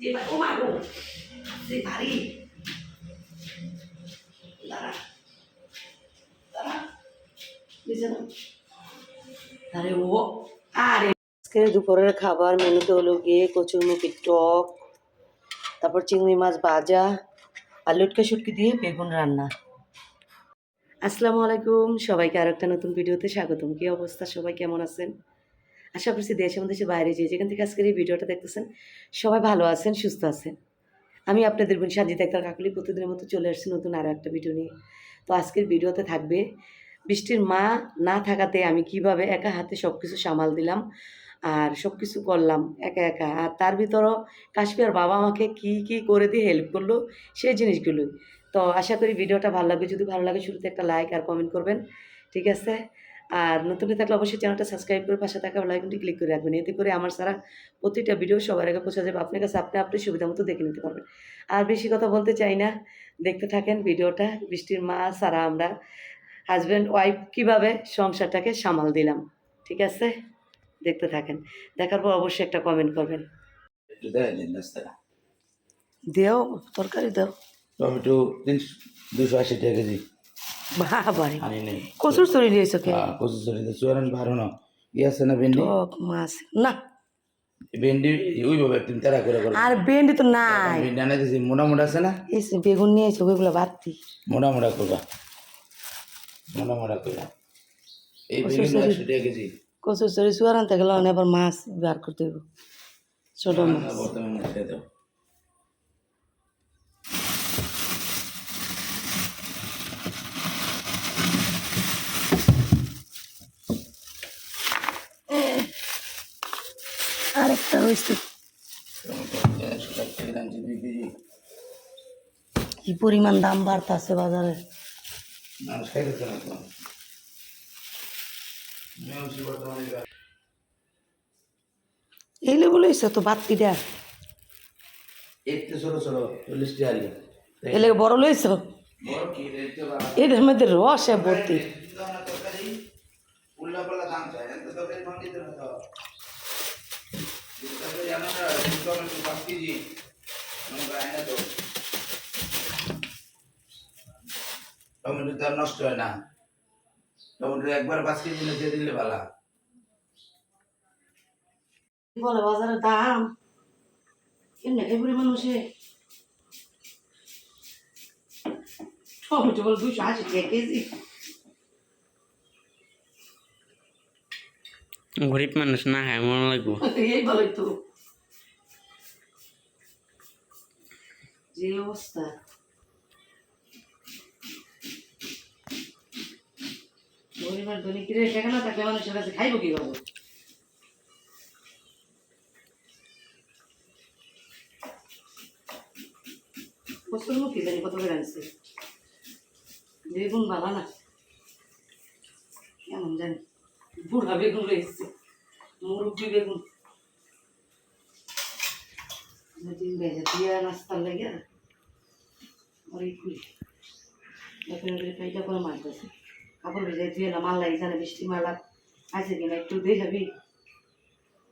যে ও মাগো যে ভারী দাঁড়া দুপুরের খাবার মেনুতে হলো গিয়ে কচুরমুখির টক, তারপর চিংড়ি মাছ ভাজা, আর লটকা শুটকি দিয়ে বেগুন রান্না। আসসালামু আলাইকুম, সবাইকে আর একটা নতুন ভিডিওতে স্বাগতম। কি অবস্থা? সবাই কেমন আছেন? আশা করছি দেশ এবং দেশের বাইরে যে যেখান থেকে আজকের এই ভিডিওটা দেখতেছেন, সবাই ভালো আছেন, সুস্থ আছেন। আমি আপনাদের বোন সাজিদ একটা কাকুলি, প্রতিদিনের মতো চলে আসছি নতুন আরও একটা ভিডিও নিয়ে। তো আজকের ভিডিওতে থাকবে, বৃষ্টির মা না থাকাতে আমি কীভাবে একা হাতে সব কিছু সামাল দিলাম আর সব কিছু করলাম একা একা? আর তার ভিতরও কাশ্মীর বাবা আমাকে কি কি করে দিয়ে হেল্প করল সেই জিনিসগুলোই। তো আশা করি ভিডিওটা ভালো লাগবে। যদি ভালো লাগে শুরুতে একটা লাইক আর কমেন্ট করবেন, ঠিক আছে? আর নতুন থাকলে অবশ্যই চ্যানেলটা সাবস্ক্রাইব করে পাশে থাকা লাইকনটি ক্লিক করে রাখবেন। এতে করে আমার সারা প্রতিটা ভিডিও সবার আগে পৌঁছে যাবে। আপনার কাছে আপনি আপনি সুবিধা মতো দেখে নিতে পারবেন। আর বেশি কথা বলতে চাই না। দেখতে থাকেন ভিডিওটা বৃষ্টির মা সারা আমরা হাজব্যান্ড ওয়াইফ কীভাবে সংসারটাকে সামাল দিলাম। ঠিক আছে? দেখতে থাকেন। দেখার পর অবশ্যই একটা কমেন্ট করবেন। দেও তরকারি দাও। টমেটো তিনশো দুশো আশি টাকা কেজি। বাবারে কচুর চড়ি দিয়েছ কে? হ্যাঁ, কচু চড়ি দিয়ে চুয়ারান না ই আছে না ভেন্ডি? টক মাছ। না। ভেন্ডি ওইভাবে তুমি তারা করে করো। আর ভেন্ডি তো নাই। ভেন্ডি মোটা মোটা আছে না? এই বেগুন নিয়ে এসো ওইগুলো বাড়তি মোটা মোটা করবা। মোটা মোটা করবা। এই কচুর বেগুন একশো টাকা কেজি। কচুর চড়ি চুয়ার আনতে গেলে আবার মাছ বার করতে ছোট মাছ। বর্তমানে দাও দাম কি পরিমাণ দাম বাড়তেছে বাজারে? এই লেবু লইছে তো দিয়ে। এলে বড় লইছ। বড় কি রেট তো বাড়া। এটার মধ্যে রসে ভর্তি টমেটো তো নষ্ট হয় না। টমেটো একবার পাঁচ কেজি নিয়ে দিয়ে দিলে ভালো। বলে বাজারের দাম? কেমনে? এই পরিমাণ বসে টমেটো বলে দুশো আশি টাকা কেজি। গরিব মানুষ না খায় মনে লাগবো। এই বলেই তো। যে অবস্থা। গরিব ধনী কিরে টাকা না থাকলে মানুষের কাছে খাইব কি খাব কষ্ট কি জানি কত করে আনছে। বেগুন ভালো না। কেমন জানি। বুড়া বেগুন রয়েছে। মুরব্বি বেগুন। দিন বেজে দিয়ে নাস্তার লাগে কুড়ি এখন পাইটা করে মারতেছে কাপড় ভেজে ধুয়ে মাল লাগে জানে বৃষ্টি মালা আছে কিনা একটু দিয়ে যাবি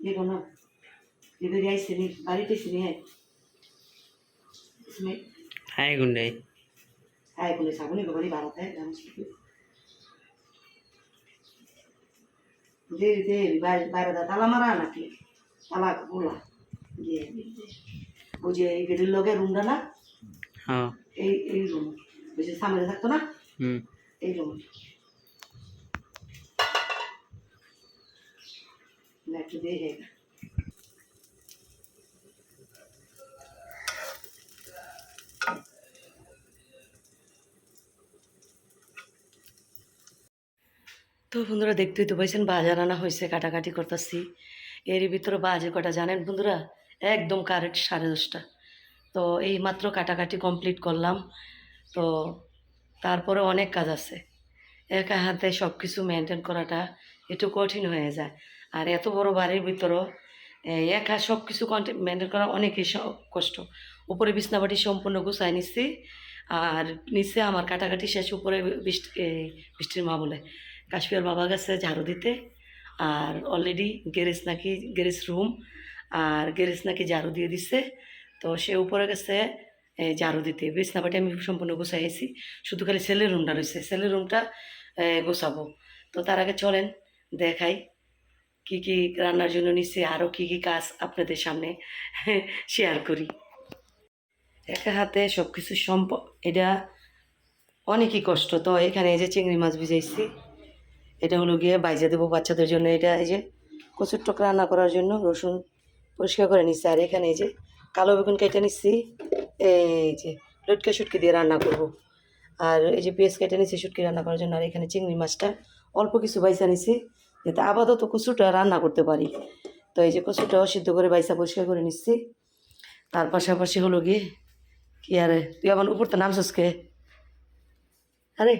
দেখো না এদের আইসে নি বাড়িতে এসে নি হ্যাঁ খায় গুন্ডাই হ্যাঁ বলে সাবনি বাড়াতে হয় জানিস কি দে দে বাইরে দা তালা মারা নাকি তালা খোলা দিয়ে ওই এই গেটের লগে রুমটা না হ্যাঁ। এই এই রুম ওই যে সামনে থাকতো না? হুম। এই রুম দিয়ে তো বন্ধুরা দেখতেই তো পাইছেন বাজার আনা হয়েছে কাটাকাটি করতেছি। এর ভিতরে বাজে কটা জানেন বন্ধুরা? একদম কারেক্ট সাড়ে দশটা। তো এই মাত্র কাটাকাটি কমপ্লিট করলাম। তো তারপরে অনেক কাজ আছে। একা হাতে সব কিছু মেনটেন করাটা একটু কঠিন হয়ে যায়। আর এত বড় বাড়ির ভিতরেও একা সব কিছু মেনটেন করা অনেকই কষ্ট। উপরে বিছনাবাটি সম্পূর্ণ গুছাই নিচ্ছি আর নিচে আমার কাটাকাটি শেষ উপরে বৃষ্টি বৃষ্টির মা বলে কাশ্মীর বাবা গেছে ঝাড়ু দিতে। আর অলরেডি গ্যারেজ নাকি গ্যারেজ রুম আর গ্যারেজ নাকি ঝাড়ু দিয়ে দিচ্ছে তো সে উপরে গেছে ঝাড়ু দিতে। বিছনাপাটি আমি সম্পূর্ণ গুছাইছি শুধু খালি সেলের রুমটা রয়েছে। সেলের রুমটা গোছাবো। তো তার আগে চলেন, দেখাই কি কি রান্নার জন্য নিচ্ছে আরও কি কি কাজ আপনাদের সামনে শেয়ার করি। একা হাতে সব কিছু সম্প, এটা অনেকই কষ্ট। তো এখানে এই যে চিংড়ি মাছ ভিজাইছি, এটা হলো গিয়ে বাইজে দেবো বাচ্চাদের জন্য। এটা এই যে কচুর টক রান্না করার জন্য রসুন পরিষ্কার করে নিচ্ছি আর এখানে এই যে কালো বেগুন কেটে নিচ্ছি এই যে লটকে শুটকি দিয়ে রান্না করব। আর এই যে পেঁয়াজ কেটে নিচ্ছি শুটকি রান্না করার জন্য, আর এখানে চিংড়ি মাছটা অল্প কিছু বাইসা নিচ্ছি যাতে আপাতত কচুটা রান্না করতে পারি। তো এই যে কচুটাও সিদ্ধ করে বাইসা পরিষ্কার করে নিচ্ছি তার পাশাপাশি হলো গিয়ে, কি আরে, তুই আমার উপর তো নামছিস কে? আরে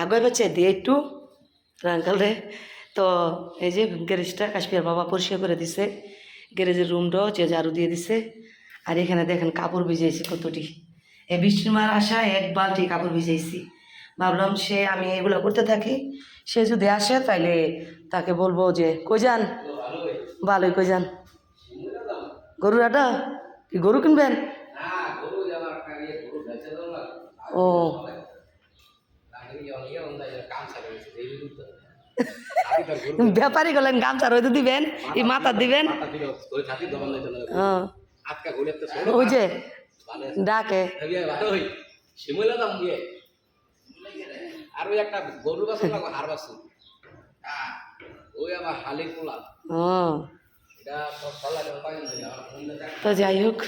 আগে বাচ্চা দিয়ে একটু আঙ্কাল রে তো এই যে গ্যারেজটা কাশ্মীর বাবা পরিষ্কার করে দিছে। গ্যারেজের রুমটাও যে ঝাড়ু দিয়ে দিছে। আর এখানে দেখেন কাপড় ভিজাইছি কতটি। এই বৃষ্টির মার আশায় এক বালতি কাপড় ভিজাইছি। ভাবলাম সে আমি এগুলো করতে থাকি। সে যদি আসে তাইলে তাকে বলব যে, কই যান? ভালোই, কই যান? গরুর আটা? কি গরু কিনবেন? ও। ব্যাপারী গেলেন গামছা রইতে দিবেন এই মাথা দিবেন। ওই যে ডাকে। আর ওই একটা গরু বাসন লাগো হার বাসন ওই হালি পোলা। তো যাই হোক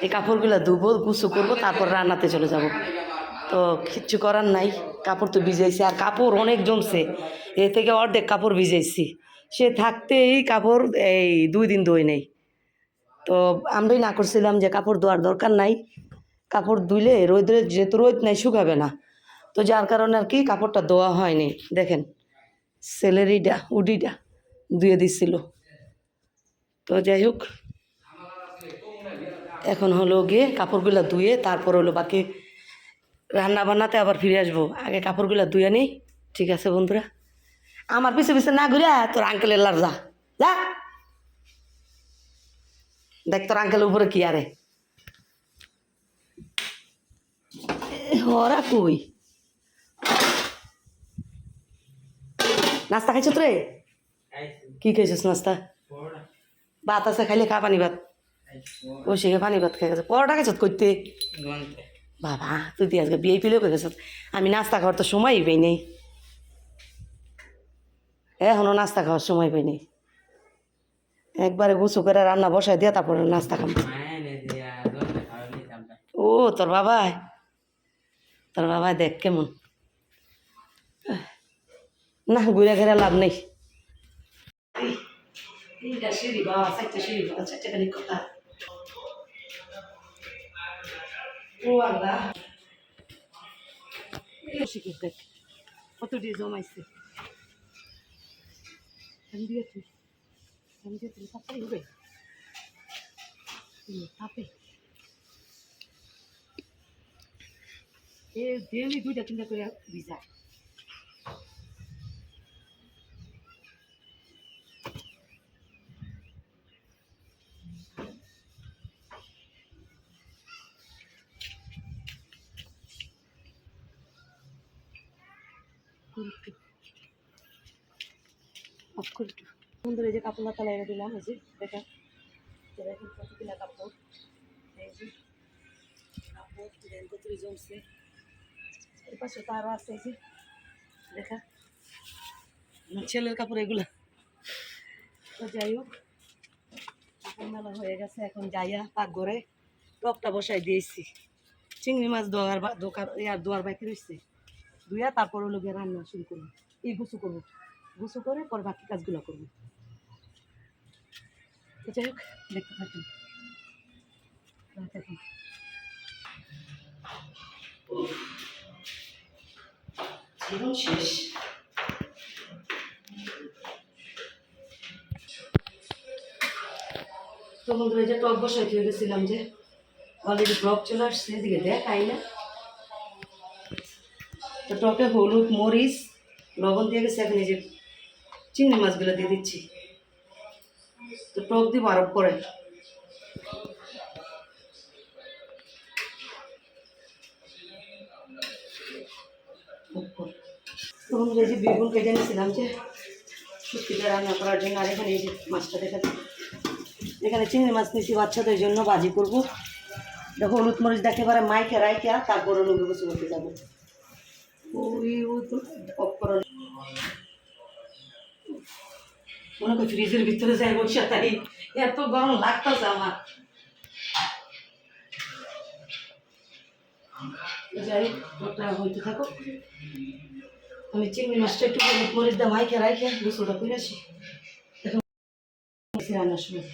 এই কাপড়গুলো ধুবো গুছু করব তারপর রান্নাতে চলে যাব। তো কিচ্ছু করার নাই, কাপড় তো ভিজাইছি। আর কাপড় অনেক জমছে, এ থেকে অর্ধেক কাপড় ভিজাইছি। সে থাকতেই কাপড় এই দুই দিন ধুই নেই। তো আমরাই না করছিলাম যে কাপড় ধোয়ার দরকার নাই। কাপড় ধুইলে রোদে যেহেতু রোদ নাই, শুকাবে না। তো যার কারণে আর কি কাপড়টা ধোয়া হয়নি। দেখেন, স্যালারিটা, উডিটা ধুয়ে দিছিল। তো যাই হোক, এখন হলো গিয়ে কাপড়গুলো ধুয়ে তারপর হলো বাকি রান্না বান্নাতে আবার ফিরে আসব। আগে কাপড়গুলো ধুয়ে নেই। ঠিক আছে বন্ধুরা? আমার পিছে পিছে না ঘুরে তোর আঙ্কেলের লার যা। যা দেখ তোর আঙ্কেলের উপরে কি আরে। ওরা কই? নাস্তা খাইছ রে কি খাইছিস নাস্তা? ভাত আছে খাইলে খা পানি ভাত ও সে পানি ভাত খাই গেছে পরোটা খাইছত করতে বাবা, তুই আজকে বিয়ে পেলেও গেছ আমি নাস্তা খাওয়ার তো সময়ই পাই নেই। এখনও নাস্তা খাওয়ার সময় পাই নেই। একবারে গুছু করে রান্না বসাই দিয়ে তারপরে নাস্তা খাব ও, তোর বাবা তোর বাবা দেখ কেমন। না, ঘুরে ঘেরে লাভ নেই। কথা। ও আল্লাহ শিখে দেখ কত দিয়ে জমাইছে আমি দিয়েছি আমি দিয়েছি তাড়াতাড়ি হবে তাপে এ ডেলি দুইটা তিনটা করে ভিজায় সুন্দর এই যে কাপড় লাতা লাগিয়ে দিলাম এই যে দেখেন তো দেখেন এর পাশে দেখা ছেলের কাপড় এগুলা তো যাই হোক কাপড় মেলা হয়ে গেছে এখন যাইয়া পাক ঘরে টপটা বসাই দিয়েছি চিংড়ি মাছ দোয়ার বা দোকার ইয়ার দোয়ার বাকি রয়েছে ধুইয়া তারপর হলো গিয়ে রান্না শুরু করব। এই গুছু করব। গুছু করে পর বাকি কাজগুলো করব। তো যাই হোক, দেখতে থাকুন। শেষ। তো বন্ধুরা যে টক বসাই দিয়ে গেছিলাম যে অলরেডি টক চলে আসছে। এদিকে দেখাই না। তো টকে হলুদ, মরিচ, লবণ দিয়ে গেছে, এখন এই যে চিংড়ি মাছগুলো দিয়ে দিচ্ছি। তো টক দিব আরও পরে তখন এই যে বেগুন কেটে নিয়েছিলাম যে শুক্তিটা রান্না করার জন্য, আর এখানে এই যে মাছটা দেখাচ্ছি এখানে চিংড়ি মাছ নিয়েছি, বাচ্চাদের জন্য বাজি করব। দেখো হলুদ, মরিচ, দেখে এবারে মাইকে, রাইকে, তারপর অনুগুলো করতে যাব। ফ্রিজের ভিতরে যাই বসে তাই এত গরম লাগতেছে আমার। যাই ওটা হইতে থাকো আমি চিংড়ি মাছটা একটু দিয়ে মাইকে রাইখে গোসলটা করে আসি। এখন রান্নার সময়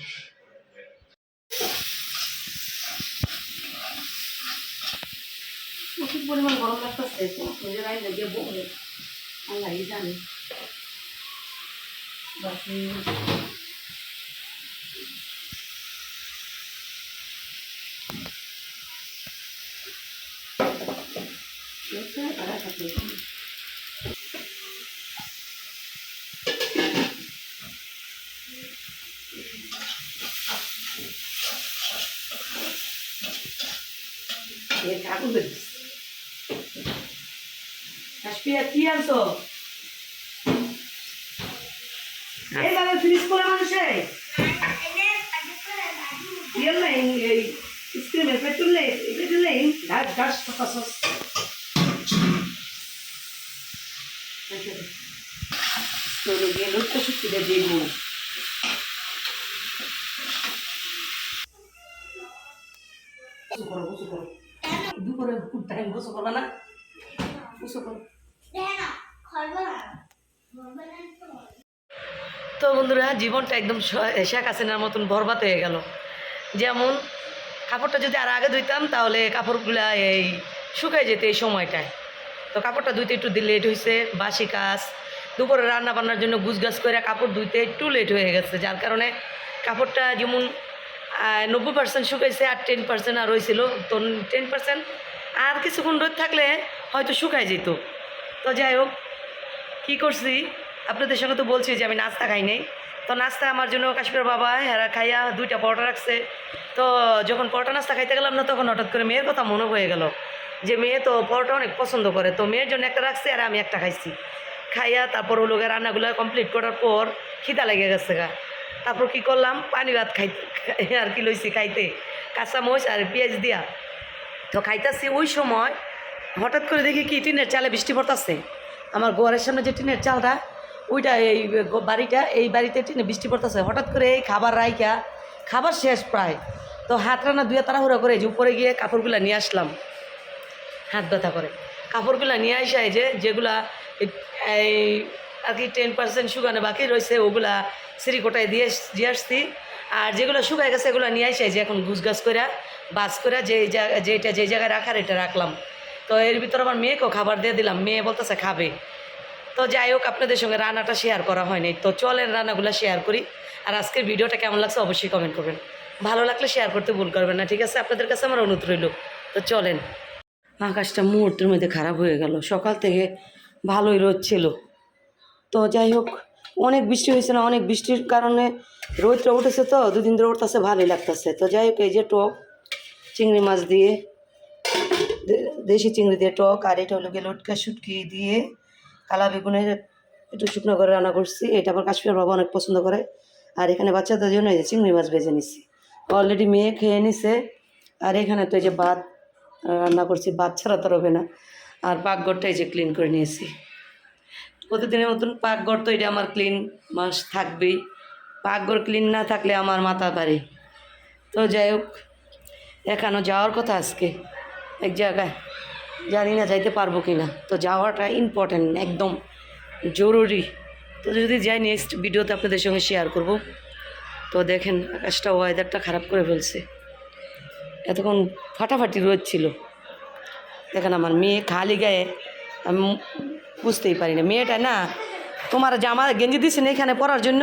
পরিমাণ গরম লাগতেছে নিজের আইন লাগিয়ে বলে আল্লাহ জানে? বাকি এটা তারা থাকে এ কাকুন করিস কাশ্মীর কি আনছো? এইভাবে ফ্রিজ করে মানুষে। স্ক্রিমে পেট্রোল নেই পেট্রোল নেই। ঘাস ঘাস ফাঁকা সস দুপুরে টাইম বসো করবা না বসো করো তো বন্ধুরা, জীবনটা একদম শেখ হাসিনার মতন বরবাদ হয়ে গেল। যেমন, কাপড়টা যদি আর আগে ধুইতাম, তাহলে কাপড়গুলা এই শুকাই যেত এই সময়টায়। তো কাপড়টা ধুইতে একটু লেট হয়েছে বাসি কাজ। দুপুরে রান্না বান্নার জন্য গুছগাছ করে কাপড় ধুইতে একটু লেট হয়ে গেছে, যার কারণে কাপড়টা যেমন নব্বই পার্সেন্ট শুকাইছে আর টেন পার্সেন্ট আর রয়েছিল তো টেন পার্সেন্ট আর কিছুক্ষণ রোদ থাকলে হয়তো শুকাই যেত। তো যাই হোক, কী করছি? আপনাদের সঙ্গে তো বলছি যে আমি নাস্তা খাই নাই। তো নাস্তা আমার জন্য কাশ্মীর বাবা, হেরা খাইয়া দুইটা পরোটা রাখছে। তো যখন পরোটা নাস্তা খাইতে গেলাম না, তখন হঠাৎ করে মেয়ের কথা মনে হয়ে গেল যে মেয়ে তো পরোটা অনেক পছন্দ করে। তো মেয়ের জন্য একটা রাখছে আর আমি একটা খাইছি। খাইয়া তারপর ওগুলো রান্নাগুলো কমপ্লিট করার পর খিদা লেগে গেছে গা। তারপর কি করলাম? পানি ভাত খাইতে আর কি লইছি খাইতে। কাঁচা মরিচ আর পেঁয়াজ দিয়া। তো খাইতেছি ওই সময় হঠাৎ করে দেখি কি টিনের চালে বৃষ্টি পড়তেছে। আমার ঘরের সামনে যে টিনের চালটা ওইটা এই বাড়িটা, এই বাড়িতে টিনে বৃষ্টি পড়তেছে। হঠাৎ করে এই খাবার রাইকা খাবার শেষ প্রায়। তো হাত রান্না দুয়ে তাড়াহুড়া করে যে উপরে গিয়ে কাপড়গুলো নিয়ে আসলাম। হাত ব্যথা করে। কাপড়গুলো নিয়ে আসা যে যেগুলা এই- আর কি টেন পার্সেন্ট শুকানো বাকি রয়েছে, ওগুলা সিঁড়ি কোটায় দিয়ে দিয়ে আসছি। আর যেগুলো শুকায় গেছে, এগুলো নিয়ে আসে যে এখন ঘুষগাছ করে বাস করে যে যেটা যে জায়গায় রাখার, এটা রাখলাম। তো এর ভিতরে আমার মেয়েকেও খাবার দিয়ে দিলাম। মেয়ে বলতেছে, খাবে। তো যাই হোক, আপনাদের সঙ্গে রান্নাটা শেয়ার করা হয়নি। তো চলেন রান্নাগুলো শেয়ার করি। আর আজকের ভিডিওটা কেমন লাগছে অবশ্যই কমেন্ট করবেন। ভালো লাগলে শেয়ার করতে ভুল করবেন না, ঠিক আছে? আপনাদের কাছে আমার অনুরোধ রইল। তো চলেন। আকাশটা মুহূর্তের মধ্যে খারাপ হয়ে গেল। সকাল থেকে ভালোই রোদ ছিল। তো যাই হোক, অনেক বৃষ্টি হয়েছে না, অনেক বৃষ্টির কারণে রোদটা উঠেছে তো, দুদিন ধরে উঠতেছে, ভালোই লাগতেছে। তো যাই হোক, এই যে টক, চিংড়ি মাছ দিয়ে দেশি চিংড়ি দিয়ে টক, আর এটা হলো গিয়ে লটকা শুটকি দিয়ে কালা বেগুনের একটু শুকনো করে রান্না করছি। এটা আমার কাশ্মীর বাবা অনেক পছন্দ করে। আর এখানে বাচ্চাদের জন্য এই যে চিংড়ি মাছ ভেজে নিছি। অলরেডি মেয়ে খেয়ে নিছে। আর এখানে তো এই যে ভাত রান্না করছি। ভাত ছাড়া তো হবে না। আর পাকঘরটা এই যে ক্লিন করে নিয়েছি। প্রতিদিনের মতন পাকঘর তো এটা আমার ক্লিন মাস থাকবেই। পাকঘর ক্লিন না থাকলে আমার মাথা বাড়ি তো যাই হোক এখানে যাওয়ার কথা আজকে। এক জায়গায় জানি না যাইতে পারব কি না তো যাওয়াটা ইম্পর্ট্যান্ট একদম জরুরি। তো যদি যাই নেক্সট ভিডিওতে আপনাদের সঙ্গে শেয়ার করব। তো দেখেন, আকাশটা ওয়েদারটা খারাপ করে ফেলছে। এতক্ষণ ফাটাফাটি রোদ ছিল। দেখেন, আমার মেয়ে খালি গায়ে, আমি বুঝতেই পারি না মেয়েটা না, তোমার জামা গেঞ্জি দিছে না এখানে পরার জন্য?